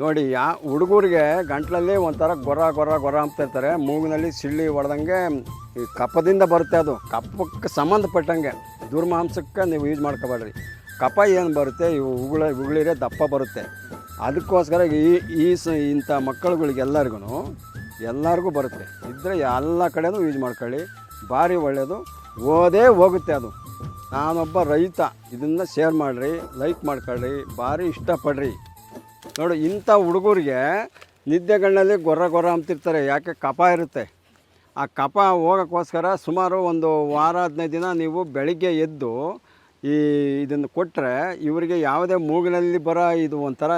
ನೋಡಿ, ಯಾ ಹುಡುಗರಿಗೆ ಗಂಟ್ಲಲ್ಲಿ ಒಂಥರ ಗೊರ ಗೊರ ಗೊರ ಅಂತಿರ್ತಾರೆ ಮೂಗಿನಲ್ಲಿ ಸಿಳ್ಳಿ ಹೊಡೆದಂಗೆ ಈ ಕಪ್ಪದಿಂದ ಬರುತ್ತೆ ಅದು. ಕಪ್ಪಕ್ಕೆ ಸಂಬಂಧಪಟ್ಟಂಗೆ ದುರ್ಮಾಂಸಕ್ಕೆ ನೀವು ಯೂಸ್ ಮಾಡ್ಕೋಬೇಡ್ರಿ. ಕಪ ಏನು ಬರುತ್ತೆ, ಇವು ಉಗುಳ, ಉಗುಳಿರೆ ದಪ್ಪ ಬರುತ್ತೆ. ಅದಕ್ಕೋಸ್ಕರ ಈ ಈ ಸ, ಇಂಥ ಮಕ್ಕಳುಗಳಿಗೆಲ್ಲರಿಗೂ ಎಲ್ಲರಿಗೂ ಬರುತ್ತೆ. ಇದ್ದರೆ ಎಲ್ಲ ಕಡೆನೂ ಯೂಸ್ ಮಾಡ್ಕೊಳ್ಳಿ. ಭಾರಿ ಒಳ್ಳೆಯದು ಓದೇ ಹೋಗುತ್ತೆ ಅದು. ನಾನೊಬ್ಬ ರೈತ. ಇದನ್ನು ಶೇರ್ ಮಾಡಿರಿ, ಲೈಕ್ ಮಾಡ್ಕೊಳ್ಳಿ. ಭಾರಿ ಇಷ್ಟಪಡ್ರಿ. ನೋಡಿ, ಇಂಥ ಹುಡುಗರಿಗೆ ನಿದ್ದೆಗಣ್ಣಲ್ಲಿ ಗೊರ ಗೊರ ಅಂತಿರ್ತಾರೆ, ಯಾಕೆ ಕಪ ಇರುತ್ತೆ. ಆ ಕಪ ಹೋಗೋಕ್ಕೋಸ್ಕರ ಸುಮಾರು ಒಂದು ವಾರ, ಹದಿನೈದು ದಿನ ನೀವು ಬೆಳಿಗ್ಗೆ ಎದ್ದು ಈ ಇದನ್ನು ಕೊಟ್ಟರೆ ಇವರಿಗೆ ಯಾವುದೇ ಮೂಗಿನಲ್ಲಿ ಬರೋ ಇದು ಒಂಥರ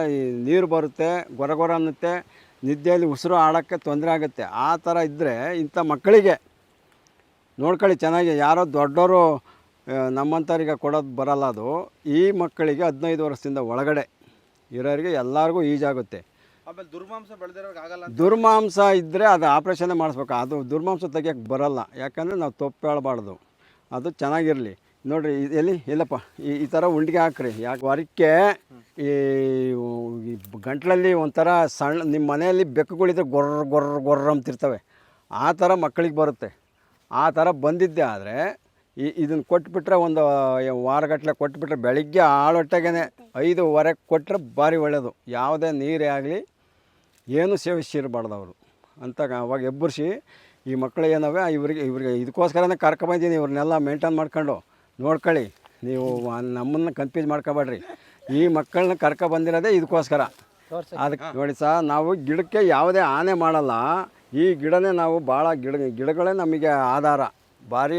ನೀರು ಬರುತ್ತೆ ಗೊರ ಗೊರ ಅನ್ನುತ್ತೆ, ನಿದ್ದೆಯಲ್ಲಿ ಉಸಿರು ಆಡೋಕ್ಕೆ ತೊಂದರೆ ಆಗುತ್ತೆ. ಆ ಥರ ಇದ್ದರೆ ಇಂಥ ಮಕ್ಕಳಿಗೆ ನೋಡ್ಕೊಳ್ಳಿ ಚೆನ್ನಾಗಿ, ಯಾರೋ ದೊಡ್ಡವರು ನಮ್ಮಂಥವ್ರಿಗೆ ಕೊಡೋದು ಬರಲ್ಲ ಅದು. ಈ ಮಕ್ಕಳಿಗೆ ಹದಿನೈದು ವರ್ಷದಿಂದ ಒಳಗಡೆ ಇರೋರಿಗೆ ಎಲ್ಲರಿಗೂ ಈಜಾಗುತ್ತೆ ಆಮೇಲೆ ದುರ್ಮಾಂಸ ಬೆಳೆದಿರೋರ್ಗೆ ಆಗಲ್ಲ ಅಂತ ದುರ್ಮಾಂಸ ಇದ್ದರೆ ಅದು ಆಪ್ರೇಷನ್ನೇ ಮಾಡಿಸ್ಬೇಕು. ಅದು ದುರ್ಮಾಂಸ ತೆಗಿಯೋಕ್ಕೆ ಬರಲ್ಲ. ಯಾಕಂದರೆ ನಾವು ತಪ್ಪು ಹೇಳ್ಬಾರ್ದು ಅದು ಚೆನ್ನಾಗಿರಲಿ. ನೋಡಿರಿ ಎಲ್ಲಿ? ಇಲ್ಲಪ್ಪ. ಈ ಈ ಥರ ಉಂಡಿಗೆ ಹಾಕ್ರಿ. ಯಾಕೆ ಹೊರಕ್ಕೆ ಈ ಈ ಗಂಟ್ಲಲ್ಲಿ ಒಂಥರ ಸಣ್ಣ ನಿಮ್ಮ ಮನೆಯಲ್ಲಿ ಬೆಕ್ಕುಗಳಿದ್ರೆ ಗೊರ್ರ ಗೊರ್ರ ಗೊರ್ರ ಅಂತಿರ್ತವೆ. ಆ ಥರ ಮಕ್ಕಳಿಗೆ ಬರುತ್ತೆ. ಆ ಥರ ಬಂದಿದ್ದೆ ಆದರೆ ಈ ಇದನ್ನು ಕೊಟ್ಬಿಟ್ರೆ ಒಂದು ವಾರಗಟ್ಟಲೆ ಕೊಟ್ಬಿಟ್ರೆ ಬೆಳಿಗ್ಗೆ ಆಳೊಟ್ಟೆಗೆ ಐದುವರೆಗೆ ಕೊಟ್ಟರೆ ಭಾರಿ ಒಳ್ಳೆಯದು ಯಾವುದೇ ನೀರೇ ಆಗಲಿ ಏನು ಸೇವಿಸಿರಬಾರ್ದು ಅವರು ಅಂತ ಅವಾಗ ಎಬ್ಬರಿಸಿ ಈ ಮಕ್ಕಳು ಏನವೆ ಇವರಿಗೆ ಇವರಿಗೆ ಇದಕ್ಕೋಸ್ಕರನೇ ಕರ್ಕೊಂಬಂದಿನಿ ಇವ್ರನ್ನೆಲ್ಲ ಮೇಂಟೈನ್ ಮಾಡ್ಕೊಂಡು. ನೋಡ್ಕೊಳ್ಳಿ ನೀವು ನಮ್ಮನ್ನು ಕನ್ಫ್ಯೂಸ್ ಮಾಡ್ಕೊಬೇಡ್ರಿ. ಈ ಮಕ್ಕಳನ್ನ ಕರ್ಕೊ ಬಂದಿರೋದೇ ಇದಕ್ಕೋಸ್ಕರ ಅದಕ್ಕೆ ನೋಡಿ ಸಹ ನಾವು ಗಿಡಕ್ಕೆ ಯಾವುದೇ ಆನೆ ಮಾಡಲ್ಲ. ಈ ಗಿಡನೇ ನಾವು ಭಾಳ ಗಿಡ ಗಿಡಗಳೇ ನಮಗೆ ಆಧಾರ. ಭಾರಿ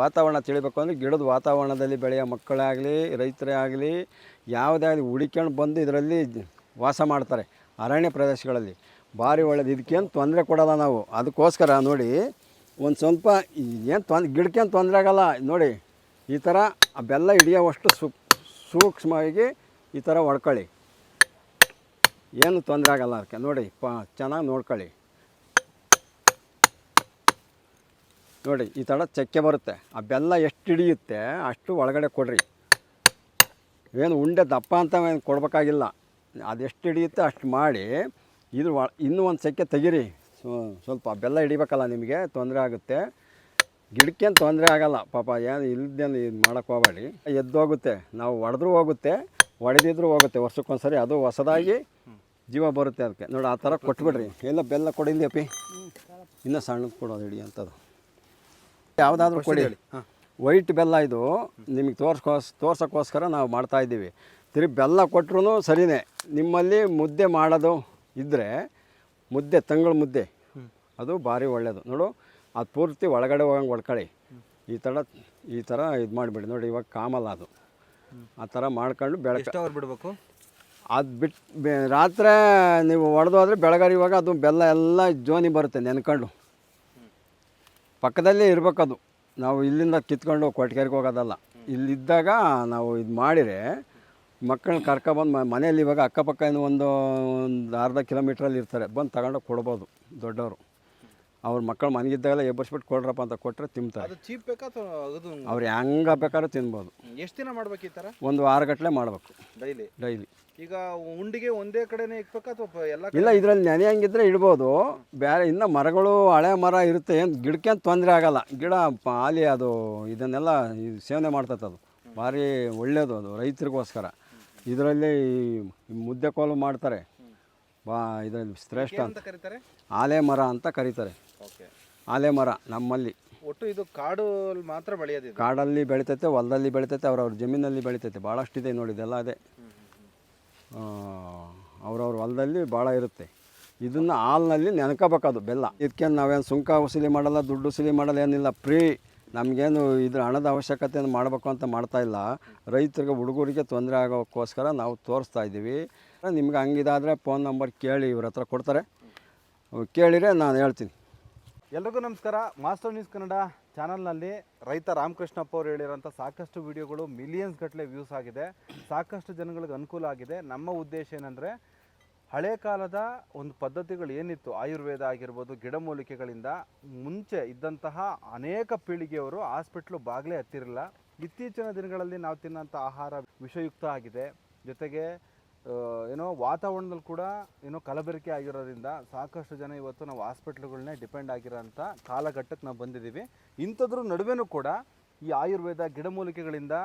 ವಾತಾವರಣ ತಿಳಿಬೇಕು ಅಂದರೆ ಗಿಡದ ವಾತಾವರಣದಲ್ಲಿ ಬೆಳೆಯೋ ಮಕ್ಕಳೇ ಆಗಲಿ ರೈತರೇ ಆಗಲಿ, ಯಾವುದೇ ಆಗಲಿ ಹುಡಿಕೊಂಡು ಬಂದು ಇದರಲ್ಲಿ ವಾಸ ಮಾಡ್ತಾರೆ ಅರಣ್ಯ ಪ್ರದೇಶಗಳಲ್ಲಿ. ಭಾರಿ ಒಳ್ಳೇದು. ಇದಕ್ಕೇನು ತೊಂದರೆ ಕೊಡಲ್ಲ ನಾವು. ಅದಕ್ಕೋಸ್ಕರ ನೋಡಿ, ಒಂದು ಸ್ವಲ್ಪ ಏನು ತೊಂದ್ ಗಿಡಕ್ಕೇನು ತೊಂದರೆ ಆಗಲ್ಲ. ನೋಡಿ, ಈ ಥರ ಆ ಬೆಲ್ಲ ಹಿಡಿಯೋವಷ್ಟು ಸು, ಸೂಕ್ಷ್ಮವಾಗಿ ಈ ಥರ ಹೊಡ್ಕೊಳ್ಳಿ. ಏನು ತೊಂದರೆ ಆಗಲ್ಲ ಅದಕ್ಕೆ. ನೋಡಿ, ಪ, ಚೆನ್ನಾಗಿ ನೋಡ್ಕೊಳ್ಳಿ. ನೋಡಿ, ಈ ಥರ ಚಕ್ಕೆ ಬರುತ್ತೆ. ಆ ಬೆಲ್ಲ ಎಷ್ಟು ಹಿಡಿಯುತ್ತೆ ಅಷ್ಟು ಒಳಗಡೆ ಕೊಡ್ರಿ. ಏನು ಉಂಡೆ ದಪ್ಪ ಅಂತ ಏನು ಕೊಡಬೇಕಾಗಿಲ್ಲ. ಅದೆಷ್ಟು ಹಿಡಿಯುತ್ತೆ ಅಷ್ಟು ಮಾಡಿ ಇದು ಒಳ, ಇನ್ನೂ ಒಂದು ಸೆಕೆ ತೆಗೀರಿ. ಸ್ವ- ಸ್ವಲ್ಪ ಬೆಲ್ಲ ಹಿಡಿಬೇಕಲ್ಲ ನಿಮಗೆ, ತೊಂದರೆ ಆಗುತ್ತೆ. ಗಿಡಕ್ಕೇನು ತೊಂದರೆ ಆಗಲ್ಲ. ಪಾಪ ಏನು ಇಲ್ದೇನು ಇದು ಮಾಡೋಕ್ಕೆ ಹೋಗಬೇಡಿ. ಎದ್ದೋಗುತ್ತೆ. ನಾವು ಒಡೆದ್ರೂ ಹೋಗುತ್ತೆ, ಒಡೆದಿದ್ರೂ ಹೋಗುತ್ತೆ. ವರ್ಷಕ್ಕೊಂದ್ಸರಿ ಅದು ಹೊಸದಾಗಿ ಜೀವ ಬರುತ್ತೆ ಅದಕ್ಕೆ. ನೋಡಿ, ಆ ಥರ ಕೊಟ್ಬಿಡ್ರಿ. ಎಲ್ಲ ಬೆಲ್ಲ ಕೊಡಿಲಿ ಅಪ್ಪಿ ಇನ್ನೂ ಸಣ್ಣದು ಕೊಡೋದು ಹಿಡಿ ಅಂಥದ್ದು ಯಾವುದಾದ್ರೂ ಕೊಡಿ. ವೈಟ್ ಬೆಲ್ಲ ಇದು ನಿಮಗೆ ತೋರ್ಸ್ಕೋಸ್ ತೋರ್ಸೋಕ್ಕೋಸ್ಕರ ನಾವು ಮಾಡ್ತಾ ಇದ್ದೀವಿ. ತಿರುಗಿ ಬೆಲ್ಲ ಕೊಟ್ಟರು ಸರಿನೇ. ನಿಮ್ಮಲ್ಲಿ ಮುದ್ದೆ ಮಾಡೋದು ಇದ್ದರೆ ಮುದ್ದೆ ತಂಗಳ ಮುದ್ದೆ. ಅದು ಭಾರಿ ಒಳ್ಳೆಯದು ನೋಡು ಅದು ಪೂರ್ತಿ ಒಳಗಡೆ ಹೋಗಂಗೆ ಹೊಡ್ಕೊಳ್ಳಿ ಈ ಥರ ಈ ಥರ ಇದು ಮಾಡಿಬಿಡಿ. ನೋಡಿ ಇವಾಗ ಕಾಮಲ್ಲ ಅದು. ಆ ಥರ ಮಾಡ್ಕೊಂಡು ಬೆಳಗ್ಗೆ ಬಿಡಬೇಕು? ಅದು ಬಿಟ್ಟು ರಾತ್ರಿ ನೀವು ಒಡೆದು ಹೋದರೆ ಬೆಳಗಾರಿ ಇವಾಗ ಅದು ಬೆಲ್ಲ ಎಲ್ಲ ಜೋನಿ ಬರುತ್ತೆ ನೆನ್ಕೊಂಡು. ಪಕ್ಕದಲ್ಲೇ ಇರಬೇಕದು. ನಾವು ಇಲ್ಲಿಂದ ಕಿತ್ಕೊಂಡು ಕೊಟ್ಟಿಗೆರಿಗೆ ಹೋಗೋದಲ್ಲ. ಇಲ್ಲಿದ್ದಾಗ ನಾವು ಇದು ಮಾಡಿದರೆ ಮಕ್ಕಳನ್ನ ಕರ್ಕೊಬಂದು ಮನೆಯಲ್ಲಿ ಇವಾಗ ಅಕ್ಕಪಕ್ಕ ಒಂದು ಒಂದು ಅರ್ಧ ಕಿಲೋಮೀಟ್ರಲ್ಲಿ ಇರ್ತಾರೆ ಬಂದು ತಗೊಂಡೋಗಿ ಕೊಡ್ಬೋದು ದೊಡ್ಡವರು. ಅವ್ರ ಮಕ್ಕಳು ಮನೆಗಿದ್ದಾಗೆಲ್ಲ ಎಬ್ಬರ್ಸ್ಬಿಟ್ಟು ಕೊಡ್ರಪ್ಪ ಅಂತ ಕೊಟ್ಟರೆ ತಿಂತಾರೆ. ಅದು ಚೀಪ್ ಬೇಕಾ ಅಥವಾ ಅದು ಅವ್ರು ಹೆಂಗೆ ಬೇಕಾದ್ರೂ ತಿನ್ಬೋದು. ಎಷ್ಟು ದಿನ ಮಾಡ್ಬೇಕು ಈ ಥರ? ಒಂದು ವಾರಗಟ್ಟಲೆ ಮಾಡಬೇಕು. ಡೈಲಿ? ಡೈಲಿ. ಈಗ ಉಂಡಿಗೆ ಒಂದೇ ಕಡೆನೇ ಇಕ್ಬೇಕಾ ಅಥವಾ ಎಲ್ಲ ಇಲ್ಲ ಇದರಲ್ಲಿ ನೆನೆಯಂಗಿದ್ರೆ ಇಡ್ಬೋದು. ಬೇರೆ ಇನ್ನು ಮರಗಳು ಹಳೆ ಮರ ಇರುತ್ತೆ. ಏನು ಗಿಡಕ್ಕೇನು ತೊಂದರೆ ಆಗಲ್ಲ. ಗಿಡ ಪಾಲಿ ಆಲಿ ಅದು ಇದನ್ನೆಲ್ಲ ಇದು ಸೇವನೆ ಮಾಡ್ತೈತೆ ಅದು. ಭಾರಿ ಒಳ್ಳೆಯದು ಅದು ರೈತರಿಗೋಸ್ಕರ. ಇದರಲ್ಲಿ ಈ ಮುದ್ದೆ ಕೋಲು ಮಾಡ್ತಾರೆ. ಬಾ ಇದರಲ್ಲಿ ಶ್ರೇಷ್ಠ ಅಂತ. ಅಂತ ಕರೀತಾರೆ? ಆಲೆ ಮರ ಅಂತ ಕರೀತಾರೆ. ಆಲೆ ಮರ ನಮ್ಮಲ್ಲಿ. ಒಟ್ಟು ಇದು ಕಾಡು ಮಾತ್ರ ಬೆಳೆಯೋದಿದೆ ಕಾಡಲ್ಲಿ ಬೆಳಿತೈತೆ ಹೊಲದಲ್ಲಿ ಬೆಳಿತೈತೆ ಅವ್ರವ್ರ ಜಮೀನಲ್ಲಿ ಬೆಳಿತೈತೆ. ಭಾಳಷ್ಟಿದೆ ನೋಡಿ ಇದೆಲ್ಲ ಅದೇ. ಅವ್ರವ್ರ ಹೊಲದಲ್ಲಿ ಭಾಳ ಇರುತ್ತೆ. ಇದನ್ನು ಹಾಲ್ನಲ್ಲಿ ನೆನ್ಕೋಬೇಕದು ಬೆಲ್ಲ. ಇದಕ್ಕೇನು ನಾವೇನು ಸುಂಕ ವಸೂಲಿ ಮಾಡಲ್ಲ ದುಡ್ಡು ವಸೂಲಿ ಮಾಡಲ್ಲ ಏನಿಲ್ಲ. ಫ್ರೀ. ನಮಗೇನು ಇದ್ರ ಹಣದ ಅವಶ್ಯಕತೆಯನ್ನು ಮಾಡಬೇಕು ಅಂತ ಮಾಡ್ತಾ ಇಲ್ಲ. ರೈತರಿಗೆ ಹುಡುಗರಿಗೆ ತೊಂದರೆ ಆಗೋಕ್ಕೋಸ್ಕರ ನಾವು ತೋರಿಸ್ತಾ ಇದ್ದೀವಿ. ನಿಮ್ಗೆ ಹಂಗಿದಾದರೆ ಫೋನ್ ನಂಬರ್ ಕೇಳಿ ಇವ್ರ ಹತ್ರ ಕೊಡ್ತಾರೆ. ಕೇಳಿದರೆ ನಾನು ಹೇಳ್ತೀನಿ. ಎಲ್ರಿಗೂ ನಮಸ್ಕಾರ. ಮಾಸ್ಟರ್ ನ್ಯೂಸ್ ಕನ್ನಡ ಚಾನಲ್ನಲ್ಲಿ ರೈತ ರಾಮಕೃಷ್ಣಪ್ಪ ಅವರು ಹೇಳಿರೋಂಥ ಸಾಕಷ್ಟು ವಿಡಿಯೋಗಳು ಮಿಲಿಯನ್ಸ್ ಗಟ್ಟಲೆ ವ್ಯೂಸ್ ಆಗಿದೆ. ಸಾಕಷ್ಟು ಜನಗಳಿಗೆ ಅನುಕೂಲ ಆಗಿದೆ. ನಮ್ಮ ಉದ್ದೇಶ ಏನಂದರೆ ಹಳೆ ಕಾಲದ ಒಂದು ಪದ್ಧತಿಗಳು ಏನಿತ್ತು? ಆಯುರ್ವೇದ ಆಗಿರ್ಬೋದು ಗಿಡಮೂಲಿಕೆಗಳಿಂದ ಮುಂಚೆ ಇದ್ದಂತಹ ಅನೇಕ ಪೀಳಿಗೆಯವರು ಹಾಸ್ಪಿಟ್ಲು ಬಾಗಿಲೇ ಹತ್ತಿರಲ್ಲ ಇತ್ತೀಚಿನ ದಿನಗಳಲ್ಲಿ ನಾವು ತಿನ್ನೋಂಥ ಆಹಾರ ವಿಷಯುಕ್ತ ಆಗಿದೆ. ಜೊತೆಗೆ ಏನೋ ವಾತಾವರಣದಲ್ಲಿ ಕೂಡ ಏನೋ ಕಲಬೆರಕೆ ಆಗಿರೋದ್ರಿಂದ ಸಾಕಷ್ಟು ಜನ ಇವತ್ತು ನಾವು ಹಾಸ್ಪಿಟ್ಲ್ಗಳನ್ನೇ ಡಿಪೆಂಡ್ ಆಗಿರೋಂಥ ಕಾಲಘಟ್ಟಕ್ಕೆ ನಾವು ಬಂದಿದ್ದೀವಿ. ಇಂಥದ್ರ ನಡುವೆನೂ ಕೂಡ ಈ ಆಯುರ್ವೇದ ಗಿಡಮೂಲಿಕೆಗಳಿಂದ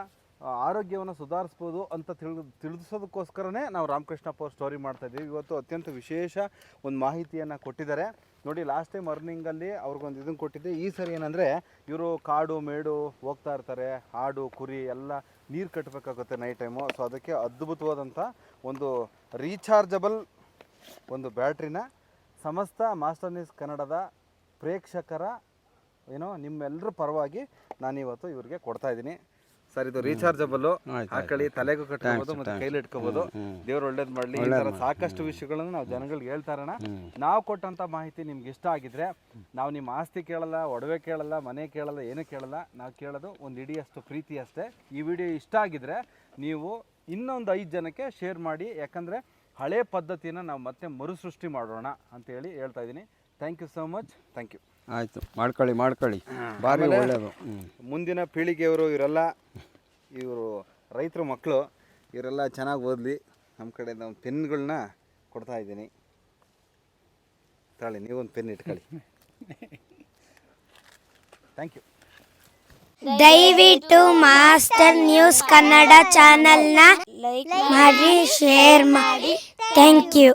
ಆರೋಗ್ಯವನ್ನು ಸುಧಾರಿಸ್ಬೋದು ಅಂತ ತಿಳಿದು ತಿಳಿಸೋದಕ್ಕೋಸ್ಕರನೇ ನಾವು ರಾಮಕೃಷ್ಣಪ್ಪ ಅವ್ರ ಸ್ಟೋರಿ ಮಾಡ್ತಾ ಇದ್ದೀವಿ. ಇವತ್ತು ಅತ್ಯಂತ ವಿಶೇಷ ಒಂದು ಮಾಹಿತಿಯನ್ನು ಕೊಟ್ಟಿದ್ದಾರೆ. ನೋಡಿ ಲಾಸ್ಟ್ ಟೈಮ್ ಅರ್ನಿಂಗಲ್ಲಿ ಅವ್ರಿಗೊಂದು ಇದನ್ನು ಕೊಟ್ಟಿದ್ದೆ. ಈ ಸರಿ ಏನಂದರೆ, ಇವರು ಕಾಡು, ಮೇಡು ಹೋಗ್ತಾ ಇರ್ತಾರೆ. ಹಾಡು ಕುರಿ ಎಲ್ಲ ನೀರು ಕಟ್ಟಬೇಕಾಗುತ್ತೆ ನೈಟ್ ಟೈಮು ಸೊ ಅದಕ್ಕೆ ಅದ್ಭುತವಾದಂಥ ಒಂದು ರೀಚಾರ್ಜಬಲ್ ಒಂದು ಬ್ಯಾಟ್ರಿನ ಸಮಸ್ತ ಮಾಸ್ಟರ್ ನ್ಯೂಸ್ ಕನ್ನಡದ ಪ್ರೇಕ್ಷಕರ, ಏನೋ ನಿಮ್ಮೆಲ್ಲರ ಪರವಾಗಿ ನಾನಿವತ್ತು ಇವರಿಗೆ ಕೊಡ್ತಾ ಇದ್ದೀನಿ. ಸರ್ ಇದು ರೀಚಾರ್ಜಬಲ್ ಹಾಕಳಿ ಹಾಕೊಳ್ಳಿ ತಲೆಗೂ ಕಟ್ಕೋಬಹುದು ಮತ್ತೆ ಕೈಲಿ ಇಟ್ಕೋಬಹುದು ದೇವ್ರ ಒಳ್ಳೇದು ಮಾಡಲಿ. ಈ ತರ ಸಾಕಷ್ಟು ವಿಷಯಗಳನ್ನು ನಾವು ಜನಗಳಿಗೆ ಹೇಳ್ತಾರಣ ನಾವು ಕೊಟ್ಟಂತ ಮಾಹಿತಿ ನಿಮ್ಗೆ ಇಷ್ಟ ಆಗಿದ್ರೆ ನಾವು ನಿಮ್ಮ ಆಸ್ತಿ ಕೇಳಲ್ಲ ಒಡವೆ ಕೇಳಲ್ಲ ಮನೆ ಕೇಳಲ್ಲ ಏನೂ ಕೇಳಲ್ಲ ನಾವು ಕೇಳೋದು ಒಂದು ಇಡಿಯಷ್ಟು ಪ್ರೀತಿ ಅಷ್ಟೇ. ಈ ವಿಡಿಯೋ ಇಷ್ಟ ಆಗಿದ್ರೆ ನೀವು ಇನ್ನೊಂದು ಐದು ಜನಕ್ಕೆ ಶೇರ್ ಮಾಡಿ. ಯಾಕಂದ್ರೆ ಹಳೆ ಪದ್ಧತಿನ ನಾವು ಮತ್ತೆ ಮರುಸೃಷ್ಟಿ ಮಾಡೋಣ ಅಂತ ಹೇಳಿ ಹೇಳ್ತಾ ಇದ್ದೀನಿ. Thank you so much thank you ಆಯಿತು. ಮಾಡ್ಕೊಳ್ಳಿ ಮಾಡ್ಕೊಳ್ಳಿ. ಭಾರಿ ಒಳ್ಳೆಯದು ಮುಂದಿನ ಪೀಳಿಗೆಯವರು ಇವರೆಲ್ಲ ಇವರು ರೈತರ ಮಕ್ಕಳು, ಇವರೆಲ್ಲ ಚೆನ್ನಾಗಿ ಓದಲಿ. ನಮ್ಮ ಕಡೆಯಿಂದ ಒಂದು ಪೆನ್ಗಳನ್ನ ಕೊಡ್ತಾ ಇದ್ದೀನಿ. ತಾಳಿ, ನೀವೊಂದು ಪೆನ್ ಇಟ್ಕೊಳ್ಳಿ. ಥ್ಯಾಂಕ್ ಯು ದಯವಿಟ್ಟು ಮಾಸ್ಟರ್ ನ್ಯೂಸ್ ಕನ್ನಡ ಚಾನೆಲ್ನ ಲೈಕ್ ಮಾಡಿ, ಶೇರ್ ಮಾಡಿ. Thank you